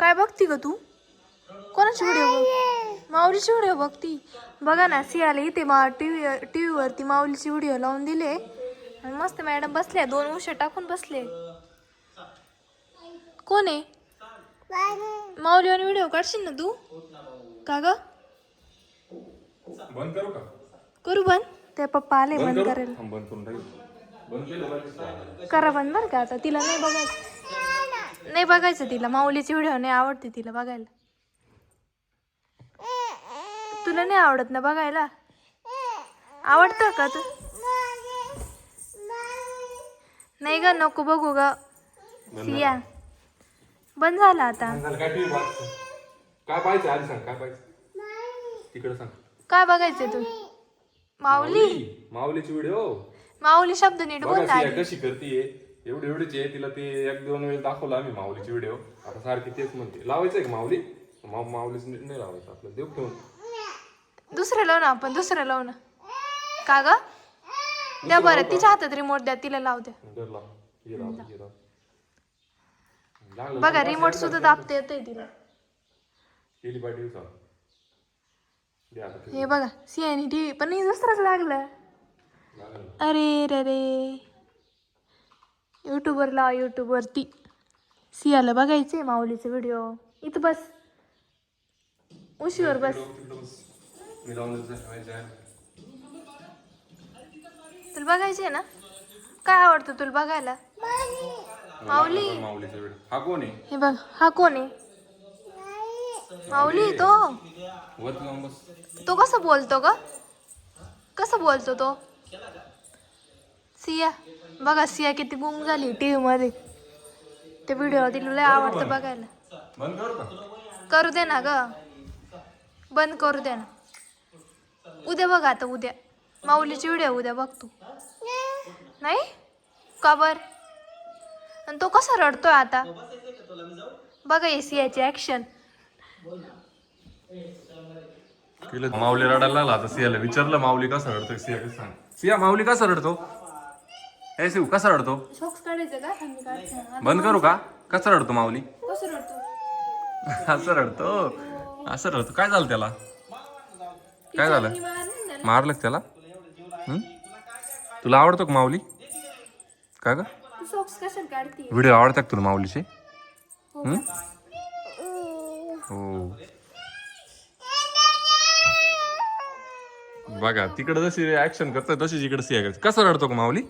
काय बघती ग तू? कोणाची व्हिडिओ बघ? माऊलीची व्हिडिओ बघती. बघा ना सियाला इथे मा टी व्ही टी व्हीवरती माऊलीची व्हिडिओ लावून दिले. आणि मस्त मॅडम बसल्या दोन उशे टाकून बसले. कोण आहे? माऊली आणि व्हिडिओ काढशील ना तू? का ग? बंद करू का? करू बंद? ते पप्पा आले बंद करू? करेल. करा बंद बरं का आता तिला नाही बघायचं. नाही बघायचं तिला. माऊलीची व्हिडिओ नाही आवडते तिला बघायला. तुला नाही आवडत ना बघायला? आवडतं का तू? नाही ग नको बघू ग. सिया. बंद झाला आता. काय टीव्ही बघतो काय पाहिजे आधी सांग काय पाहिजे तिकडे सांग. काय बघायचंय तू? माऊली? माऊलीची व्हिडिओ माऊली शब्द नीट सिया कशी करतीये. एवढी एवढीच आहे. तिला ते एक दोन वेळेस दाखवलं आम्ही माऊलीची व्हिडिओ आता सारखी तेच म्हणते. लावायचंय का माऊली? मा माऊलीच नाही लावायचं आपलं देव ठेवून? दुसरं लावू ना आपण दुसरं लावू ना. का ग? द्या बरं तिच्या हातात रिमोट द्या तिला लावू द्या. बघा रिमोट सुद्धा दाबता येतंय तिला. हे बघा सियानी टीव्ही पण हे दुसरंच लागलं. लागलं. अरे रे रे. युट्यूबवर लावा युट्यूबवरती सियाला बघायचे माऊलीचे व्हिडिओ इथं बस. उशीवर बस. तुला बघायचे ना? काय आवडतं तुला बघायला? माऊली. हा कोण आहे हे बघ हा कोण आहे? माऊली तो. तो कसं बोलतो ग? कसं बोलतो तो? सिया. बघा सिया किती गुंग झाली टीव्ही मध्ये. ते व्हिडिओ तिला लय आवडतं बघायला. बंद करू का करू दे ना ग. बंद करू दे ना. उद्या बघ आता उद्या. माऊलीची व्हिडिओ उद्या बघ तू. नाही? का बर? आणि तो कसा रडतोय आता? बघा हे सियाची ऍक्शन केलं माऊली रडायला लागला आता सियाला. विचारलं माऊली कसा रडतो सिया कसं सांग. सिया माऊली कसा रडतो? ए शिव कसा रडतो? शॉक्स काढायचं का? थांब मी काढते. आता बंद करू का? कसा रडतो माऊली? कसं रडतो? असं रडतो? असं रडतो. काय झालं त्याला? काय झालं? मी मारलं ना. मारलं का त्याला? हं? तुला आवडतो का माऊली? का ग? तू सॉक्स कशाला काढते व्हिडिओ आवडतात का तुला माऊलीचे? हो हं? का? हो. बघा तिकडे जशी ऍक्शन करतात तशीच इकडे सिया करते कसा रडतो का माऊली?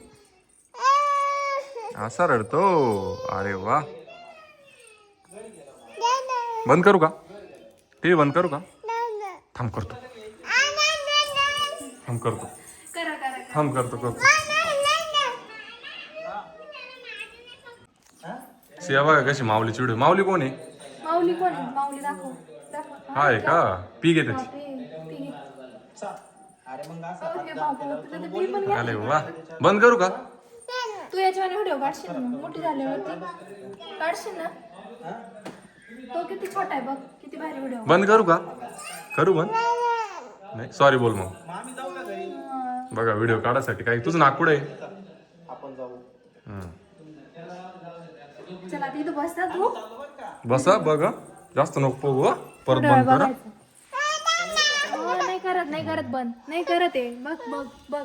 असा रडतो. अरे वा. बंद करू का? टीव्ही बंद करू का? थांब करतो. थांब करतो. करा करा थांब करतो करतो. सिया बघा कशी माऊली कोण आहे? माऊली कोण आहे? माऊली दाखव. दाखव. हा आहे का? पी घे त्याची. अरे वा. बंद करू का? तू याच्यावर व्हिडिओ काढशील ना मोठी झाल्यावरती काढशील ना. तो किती छोटा आहे बघ किती भारी व्हिडिओ बंद करू का? करू बंद? नाही सॉरी बोल मग. बघा व्हिडिओ काढायसाठी काही तुझं कुठे आहे? हं. चला तिथं बस ना तू बसा बघा जास्त नको पोगू हं. परत बंद करा. बघायचं. हो, नाही करत नाही करत बंद. नाही करत आहे. बघ बघ बघ.